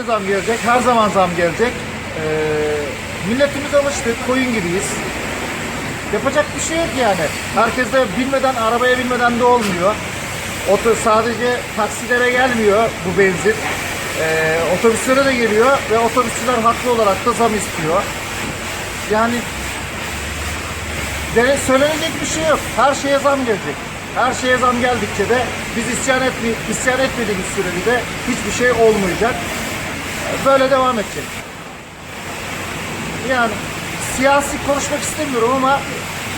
Yine zam gelecek. Her zaman zam gelecek. Ee, milletimiz alıştı. Koyun gibiyiz. Yapacak bir şey yok yani. Herkes de bilmeden, arabaya binmeden de olmuyor. Oto, sadece taksilere gelmiyor bu benzin. Ee, otobüslere de geliyor ve otobüsçüler haklı olarak da zam istiyor. Yani dene, söylenecek bir şey yok. Her şeye zam gelecek. Her şeye zam geldikçe de biz isyan, etme, isyan etmediğimiz sürede de hiçbir şey olmayacak. Böyle devam edecek. Yani siyasi konuşmak istemiyorum ama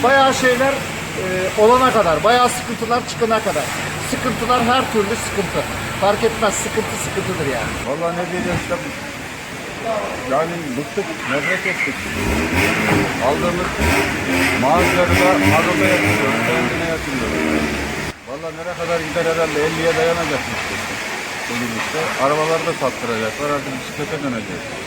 bayağı şeyler e, olana kadar, bayağı sıkıntılar çıkana kadar. Sıkıntılar her türlü sıkıntı. Fark etmez sıkıntı sıkıntıdır yani. Vallahi ne işte. Yani bıktık, nefret ettik. Aldığımız maaşları da mazota yatırıyoruz, benzine yatırıyoruz. Vallahi nereye kadar gider herhalde 50'ye dayanacak. Bugün işte. Arabaları sattıracaklar, artık bisiklete döneceğiz.